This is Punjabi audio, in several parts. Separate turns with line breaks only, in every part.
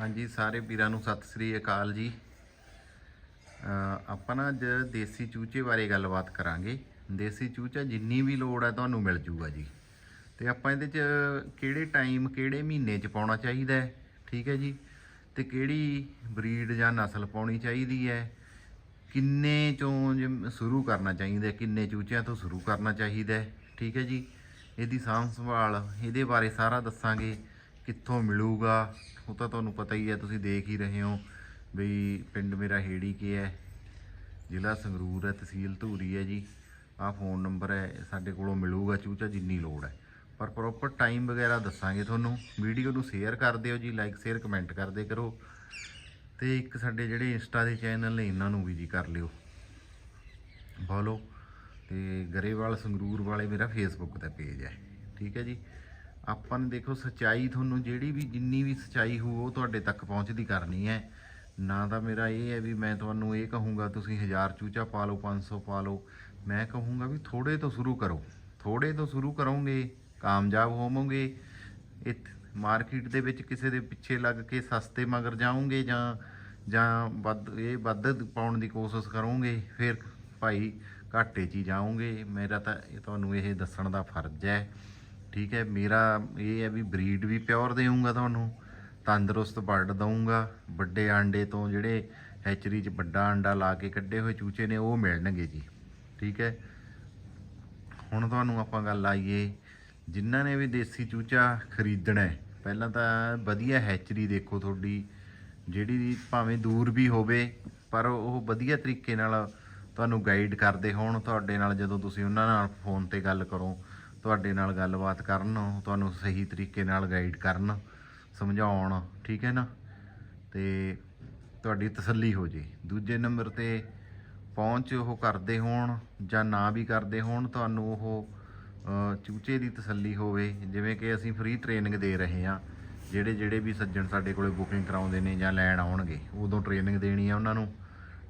ਹਾਂਜੀ, ਸਾਰੇ ਵੀਰਾਂ ਨੂੰ ਸਤਿ ਸ੍ਰੀ ਅਕਾਲ ਜੀ। ਆਪਾਂ ਨਾ ਅੱਜ ਦੇਸੀ ਚੂਚੇ ਬਾਰੇ ਗੱਲਬਾਤ ਕਰਾਂਗੇ। ਦੇਸੀ ਚੂਚਾ ਜਿੰਨੀ ਵੀ ਲੋੜ ਹੈ ਤੁਹਾਨੂੰ ਮਿਲ ਜੂਗਾ ਜੀ। ਤੇ ਆਪਾਂ ਇਹਦੇ ਚ ਕਿਹੜੇ ਟਾਈਮ ਕਿਹੜੇ ਮਹੀਨੇ ਚ ਪਾਉਣਾ ਚਾਹੀਦਾ ਹੈ? ਠੀਕ ਹੈ ਜੀ? ਤੇ ਕਿਹੜੀ ਬਰੀਡ ਜਾਂ ਨਸਲ ਪਾਉਣੀ ਚਾਹੀਦੀ ਹੈ? ਕਿੰਨੇ ਚੋਂ ਜਿਮ- ਸ਼ੁਰੂ ਕਰਨਾ ਚਾਹੀਦਾ ਕਿੰਨੇ ਚੂਚਿਆਂ ਤੋਂ ਸ਼ੁਰੂ ਕਰਨਾ ਚਾਹੀਦਾ ਠੀਕ ਹੈ ਜੀ? ਇਹਦੀ ਸਾਂਭ ਸੰਭਾਲ, ਇਹਦੇ ਬਾਰੇ ਸਾਰਾ ਦੱਸਾਂਗੇ। ਕਿੱਥੋਂ ਮਿਲੂਗਾ? ਉਹ ਤਾਂ ਤੁਹਾਨੂੰ ਪਤਾ ਹੀ ਹੈ, ਤੁਸੀਂ ਦੇਖ ਹੀ ਰਹੇ ਹੋ ਬਈ ਪਿੰਡ ਮੇਰਾ ਹੇੜੀ ਕੇ ਹੈ, ਜ਼ਿਲ੍ਹਾ ਸੰਗਰੂਰ ਹੈ, ਤਹਿਸੀਲ ਧੂਰੀ ਹੈ ਜੀ। ਆਹ ਫੋਨ ਨੰਬਰ ਹੈ, ਸਾਡੇ ਕੋਲੋਂ ਮਿਲੂਗਾ, ਚੂਚਾ ਜਿੰਨੀ ਲੋੜ ਹੈ। ਪਰ ਪ੍ਰੋਪਰ ਟਾਈਮ ਵਗੈਰਾ ਦੱਸਾਂਗੇ ਤੁਹਾਨੂੰ। ਵੀਡੀਓ ਨੂੰ ਸ਼ੇਅਰ ਕਰ ਦਿਓ ਜੀ ਲਾਈਕ ਸ਼ੇਅਰ ਕਮੈਂਟ ਕਰਦੇ ਕਰੋ। ਤੇ ਇੱਕ ਸਾਡੇ ਜਿਹੜੇ ਇੰਸਟਾ ਦੇ ਚੈਨਲ ਨੇ, ਇਹਨਾਂ ਨੂੰ ਵੀ ਜੀ ਕਰ ਲਿਓ। ਫੋਲੋ। ਤੇ ਗਰੇਵਾਲ ਸੰਗਰੂਰ ਵਾਲੇ ਮੇਰਾ ਫੇਸਬੁੱਕ ਦਾ ਪੇਜ ਹੈ। ਠੀਕ ਹੈ ਜੀ? ਆਪਾਂ ਨੇ ਦੇਖੋ ਸਚਾਈ ਤੁਹਾਨੂੰ ਜਿਹੜੀ ਵੀ ਜਿੰਨੀ ਵੀ ਸਚਾਈ ਹੋ ਉਹ ਤੁਹਾਡੇ ਤੱਕ ਪਹੁੰਚਦੀ ਕਰਨੀ ਹੈ। ਨਾ ਤਾਂ ਮੇਰਾ ਇਹ ਹੈ ਵੀ ਮੈਂ ਤੁਹਾਨੂੰ ਇਹ ਕਹੂੰਗਾ, ਤੁਸੀਂ 1000 ਚੂਚਾ ਪਾ ਲਓ 500 ਪਾ ਲਓ। ਮੈਂ ਕਹੂੰਗਾ ਵੀ ਥੋੜੇ ਤੋਂ ਸ਼ੁਰੂ ਕਰੋ। ਥੋੜੇ ਤੋਂ ਸ਼ੁਰੂ ਕਰੋਗੇ, ਕਾਮਯਾਬ ਹੋਵੋਗੇ। ਇਹ ਮਾਰਕੀਟ ਦੇ ਵਿੱਚ ਕਿਸੇ ਦੇ ਪਿੱਛੇ ਲੱਗ ਕੇ ਸਸਤੇ ਮਗਰ ਜਾਓਗੇ ਜਾਂ ਜਾਂ ਵੱਧ, ਇਹ ਵੱਧ ਪਾਉਣ ਦੀ ਕੋਸ਼ਿਸ਼ ਕਰੋਗੇ, ਫਿਰ ਭਾਈ ਘਾਟੇ 'ਚ ਹੀ ਜਾਓਗੇ। ਮੇਰਾ ਤਾਂ ਇਹ ਤੁਹਾਨੂੰ ਇਹ ਦੱਸਣ ਦਾ ਫਰਜ਼ ਹੈ। ਠੀਕ ਹੈ, ਮੇਰਾ ਇਹ ਹੈ ਵੀ ਬਰੀਡ ਵੀ ਪਿਓਰ ਦੇਊਂਗਾ ਤੁਹਾਨੂੰ, ਤੰਦਰੁਸਤ ਬਰਡ ਦਊਂਗਾ, ਵੱਡੇ ਆਂਡੇ ਤੋਂ ਜਿਹੜੇ ਹੈਚਰੀ 'ਚ ਵੱਡਾ ਆਂਡਾ ਲਾ ਕੇ ਕੱਢੇ ਹੋਏ ਚੂਚੇ ਨੇ, ਉਹ ਮਿਲਣਗੇ ਜੀ, ਠੀਕ ਹੈ। ਹੁਣ ਤੁਹਾਨੂੰ ਆਪਾਂ ਗੱਲ ਆਈਏ ਜਿਨ੍ਹਾਂ ਨੇ ਵੀ ਦੇਸੀ ਚੂਚਾ ਖਰੀਦਣਾ ਪਹਿਲਾਂ ਤਾਂ ਵਧੀਆ ਹੈਚਰੀ ਦੇਖੋ ਤੁਹਾਡੀ, ਜਿਹੜੀ ਭਾਵੇਂ ਦੂਰ ਵੀ ਹੋਵੇ, ਪਰ ਉਹ ਵਧੀਆ ਤਰੀਕੇ ਨਾਲ ਤੁਹਾਨੂੰ ਗਾਈਡ ਕਰਦੇ ਹੋਣ, ਤੁਹਾਡੇ ਨਾਲ ਜਦੋਂ ਤੁਸੀਂ ਉਹਨਾਂ ਨਾਲ ਫੋਨ ਤੇ ਗੱਲ ਕਰੋ ਤੁਹਾਡੇ ਨਾਲ ਗੱਲਬਾਤ ਕਰਨ, ਤੁਹਾਨੂੰ ਸਹੀ ਤਰੀਕੇ ਨਾਲ ਗਾਈਡ ਕਰਨ, ਸਮਝਾਉਣ, ਠੀਕ ਹੈ ਨਾ? ਤੇ ਤੁਹਾਡੀ ਤਸੱਲੀ ਹੋ ਜੇ। ਦੂਜੇ ਨੰਬਰ ਤੇ ਪਹੁੰਚ ਉਹ ਕਰਦੇ ਹੋਣ ਜਾਂ ਨਾ ਵੀ ਕਰਦੇ ਹੋਣ, ਤੁਹਾਨੂੰ ਉਹ ਚੂਚੇ ਦੀ ਤਸੱਲੀ ਹੋਵੇ। ਜਿਵੇਂ ਕਿ ਅਸੀਂ ਫ੍ਰੀ ਟ੍ਰੇਨਿੰਗ ਦੇ ਰਹੇ ਹਾਂ। ਜਿਹੜੇ ਜਿਹੜੇ ਵੀ ਸੱਜਣ ਸਾਡੇ ਕੋਲੇ ਬੁਕਿੰਗ ਕਰਾਉਂਦੇ ਨੇ ਜਾਂ ਲੈਣ ਆਉਣਗੇ, ਉਦੋਂ ਟ੍ਰੇਨਿੰਗ ਦੇਣੀ ਆ ਉਹਨਾਂ ਨੂੰ,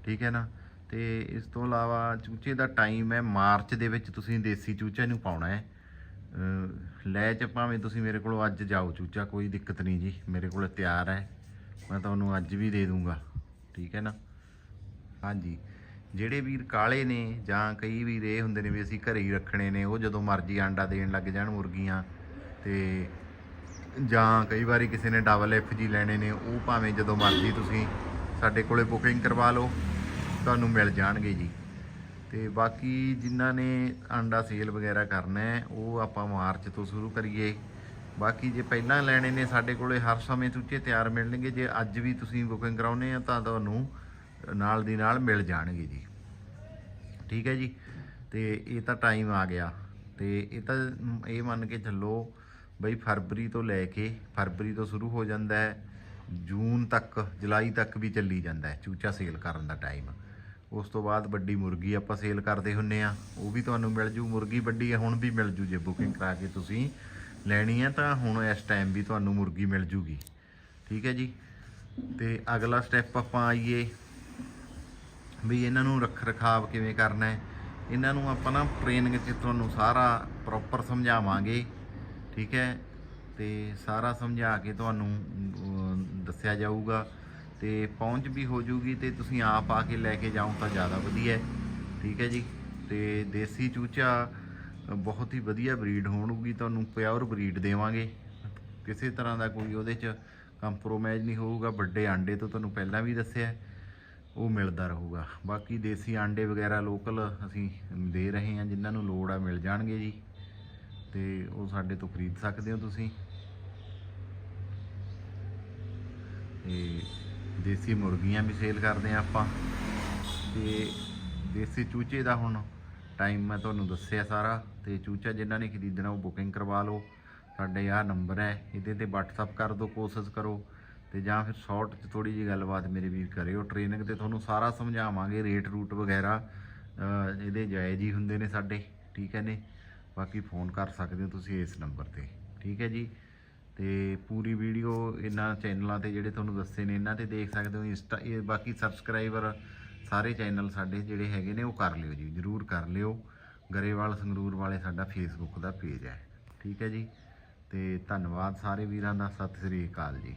ਠੀਕ ਹੈ ਨਾ? ਤੇ ਇਸ ਤੋਂ ਇਲਾਵਾ ਚੂਚੇ ਦਾ ਟਾਈਮ ਹੈ ਮਾਰਚ ਦੇ ਵਿੱਚ ਤੁਸੀਂ ਦੇਸੀ ਚੂਚੇ ਨੂੰ ਪਾਉਣਾ ਹੈ। ਲੈ ਚ ਭਾਵੇਂ ਤੁਸੀਂ ਮੇਰੇ ਕੋਲੋਂ ਅੱਜ ਜਾਓ, ਚੂਚਾ, ਕੋਈ ਦਿੱਕਤ ਨਹੀਂ ਜੀ। ਮੇਰੇ ਕੋਲ ਤਿਆਰ ਹੈ। ਮੈਂ ਤੁਹਾਨੂੰ ਅੱਜ ਵੀ ਦੇ ਦੂੰਗਾ। ਠੀਕ ਹੈ ਨਾ? ਹਾਂਜੀ। ਜਿਹੜੇ ਵੀਰ ਕਾਲੇ ਨੇ ਜਾਂ ਕਈ ਵੀਰ ਇਹ ਹੁੰਦੇ ਨੇ ਵੀ ਅਸੀਂ ਘਰੇ ਹੀ ਰੱਖਣੇ ਨੇ, ਉਹ ਜਦੋਂ ਮਰਜ਼ੀ ਆਂਡਾ ਦੇਣ ਲੱਗ ਜਾਣ ਮੁਰਗੀਆਂ ਤੇ ਜਾਂ ਕਈ ਵਾਰੀ ਕਿਸੇ ਨੇ ਡਬਲ ਐਫ ਜੀ ਲੈਣੇ ਨੇ, ਉਹ ਭਾਵੇਂ ਜਦੋਂ ਮਰਜ਼ੀ ਤੁਸੀਂ ਸਾਡੇ ਕੋਲੇ ਬੁਕਿੰਗ ਕਰਵਾ ਲਓ। ਤੁਹਾਨੂੰ ਮਿਲ ਜਾਣਗੇ ਜੀ। ਤੇ ਬਾਕੀ ਜਿਨ੍ਹਾਂ ਨੇ ਆਂਡਾ ਸੇਲ ਵਗੈਰਾ ਕਰਨਾ ਹੈ, ਉਹ ਆਪਾਂ ਮਾਰਚ ਤੋਂ ਸ਼ੁਰੂ ਕਰੀਏ। ਬਾਕੀ ਜੇ ਪਹਿਲਾਂ ਲੈਣੇ ਨੇ ਸਾਡੇ ਕੋਲੇ ਹਰ ਸਮੇਂ ਚੂਚੇ ਤਿਆਰ ਮਿਲਣਗੇ, ਜੇ ਅੱਜ ਵੀ ਤੁਸੀਂ ਬੁਕਿੰਗ ਕਰਾਉਨੇ ਆ ਤਾਂ ਤੁਹਾਨੂੰ ਨਾਲ ਦੀ ਨਾਲ ਮਿਲ ਜਾਣਗੇ ਜੀ। ਠੀਕ ਹੈ ਜੀ? ਤੇ ਇਹ ਤਾਂ ਟਾਈਮ ਆ ਗਿਆ। ਤੇ ਇਹ ਤਾਂ ਇਹ ਮੰਨ ਕੇ ਚੱਲੋ ਬਈ ਫਰਵਰੀ ਤੋਂ ਲੈ ਕੇ ਫਰਵਰੀ ਤੋਂ ਸ਼ੁਰੂ ਹੋ ਜਾਂਦਾ ਹੈ, ਜੂਨ ਤੱਕ, ਜੁਲਾਈ ਤੱਕ ਵੀ ਚੱਲੀ ਜਾਂਦਾ ਹੈ, ਚੂਚਾ ਸੇਲ ਕਰਨ ਦਾ ਟਾਈਮ ਉਸ ਤੋਂ ਬਾਅਦ ਵੱਡੀ ਮੁਰਗੀ ਆਪਾਂ ਸੇਲ ਕਰਦੇ ਹੁੰਨੇ ਆ। ਉਹ ਵੀ ਤੁਹਾਨੂੰ ਮਿਲ ਜੂ, ਮੁਰਗੀ ਵੱਡੀ ਹੈ ਹੁਣ ਵੀ ਮਿਲ ਜੂ ਜੇ ਬੁਕਿੰਗ ਕਰਾ ਕੇ ਤੁਸੀਂ ਲੈਣੀ ਹੈ ਤਾਂ ਹੁਣ ਇਸ ਟਾਈਮ ਵੀ ਤੁਹਾਨੂੰ ਮੁਰਗੀ ਮਿਲ ਜੂਗੀ। ਠੀਕ ਹੈ ਜੀ? ਤੇ ਅਗਲਾ ਸਟੈਪ ਆਪਾਂ ਆਈਏ ਵੀ ਇਹਨਾਂ ਨੂੰ ਰੱਖ ਰਖਾਵ ਕਿਵੇਂ ਕਰਨਾ ਹੈ। ਇਹਨਾਂ ਨੂੰ ਆਪਾਂ ਨਾ ਟ੍ਰੇਨਿੰਗ 'ਚ ਤੁਹਾਨੂੰ ਸਾਰਾ ਪ੍ਰੋਪਰ ਸਮਝਾਵਾਂਗੇ। ਠੀਕ ਹੈ? ਤੇ ਸਾਰਾ ਸਮਝਾ ਕੇ ਤੁਹਾਨੂੰ ਦੱਸਿਆ ਜਾਊਗਾ। ਤੇ ਪਹੁੰਚ ਵੀ ਹੋ ਜੂਗੀ ਤੇ ਤੁਸੀਂ ਆਪ ਆ ਕੇ ਲੈ ਕੇ ਜਾਓ ਤਾਂ ਜ਼ਿਆਦਾ ਵਧੀਆ ਠੀਕ ਹੈ ਜੀ? ਤੇ ਦੇਸੀ ਚੂਚਾ ਬਹੁਤ ਹੀ ਵਧੀਆ ਬਰੀਡ ਹੋਣਗੀ, ਤੁਹਾਨੂੰ ਪਿਓਰ ਬਰੀਡ ਦੇਵਾਂਗੇ। ਕਿਸੇ ਤਰ੍ਹਾਂ ਦਾ ਕੋਈ ਉਹਦੇ 'ਚ ਕੰਪਰੋਮਾਈਜ਼ ਨਹੀਂ ਹੋਊਗਾ। ਵੱਡੇ ਆਂਡੇ ਤੋਂ ਤੁਹਾਨੂੰ ਪਹਿਲਾਂ ਵੀ ਦੱਸਿਆ ਉਹ ਮਿਲਦਾ ਰਹੂਗਾ। ਬਾਕੀ ਦੇਸੀ ਆਂਡੇ ਵਗੈਰਾ ਲੋਕਲ ਅਸੀਂ ਦੇ ਰਹੇ ਹਾਂ, ਜਿਨ੍ਹਾਂ ਨੂੰ ਲੋੜ ਆ ਮਿਲ ਜਾਣਗੇ ਜੀ। ਤੇ ਉਹ ਸਾਡੇ ਤੋਂ ਖਰੀਦ ਸਕਦੇ ਹੋ ਤੁਸੀਂ। ਤੇ ਦੇਸੀ ਮੁਰਗੀਆਂ ਵੀ ਸੇਲ ਕਰਦੇ ਆ ਆਪਾਂ। ਤੇ ਦੇਸੀ ਚੂਚੇ ਦਾ ਹੁਣ ਟਾਈਮ ਮੈਂ ਤੁਹਾਨੂੰ ਦੱਸਿਆ ਸਾਰਾ। ਤੇ ਚੂਚਾ ਜਿਨ੍ਹਾਂ ਨੇ ਖਰੀਦਣਾ ਉਹ ਬੁਕਿੰਗ ਕਰਵਾ ਲਓ। ਸਾਡੇ ਆਹ ਨੰਬਰ ਹੈ, ਇਹਦੇ ਤੇ WhatsApp ਕਰ ਦਿਓ, ਕੋਸ਼ਿਸ਼ ਕਰੋ। ਤੇ ਜਾਂ ਫਿਰ ਸ਼ਾਰਟ 'ਚ ਥੋੜੀ ਜਿਹੀ ਗੱਲਬਾਤ ਮੇਰੇ ਵੀ ਕਰਿਓ। ਟ੍ਰੇਨਿੰਗ ਤੇ ਤੁਹਾਨੂੰ ਸਾਰਾ ਸਮਝਾਵਾਂਗੇ ਰੇਟ ਰੂਟ ਵਗੈਰਾ। ਇਹਦੇ ਜਾਇਜ਼ ਹੀ ਹੁੰਦੇ ਨੇ ਸਾਡੇ, ਠੀਕ ਹੈ ਨੇ? ਬਾਕੀ ਫੋਨ ਕਰ ਸਕਦੇ ਹੋ ਤੁਸੀਂ ਇਸ ਨੰਬਰ ਤੇ, ਠੀਕ ਹੈ ਜੀ? ਤੇ ਪੂਰੀ ਵੀਡੀਓ ਇਹਨਾਂ ਚੈਨਲਾਂ ਤੇ ਜਿਹੜੇ ਤੁਹਾਨੂੰ ਦੱਸੇ ਨੇ, ਇਹਨਾਂ ਤੇ ਦੇਖ ਸਕਦੇ ਹੋ, ਇੰਸਟਾ, ਇਹ ਬਾਕੀ ਸਬਸਕ੍ਰਾਈਬਰ ਸਾਰੇ ਚੈਨਲ ਸਾਡੇ ਜਿਹੜੇ ਹੈਗੇ ਨੇ ਉਹ ਕਰ ਲਿਓ ਜੀ, ਜਰੂਰ ਕਰ ਲਿਓ। ਗਰੇਵਾਲ ਸੰਗਰੂਰ ਵਾਲੇ ਸਾਡਾ ਫੇਸਬੁੱਕ ਦਾ ਪੇਜ ਹੈ। ਠੀਕ ਹੈ ਜੀ। ਤੇ ਧੰਨਵਾਦ ਸਾਰੇ ਵੀਰਾਂ ਦਾ, ਸਤਿ ਸ੍ਰੀ ਅਕਾਲ ਜੀ।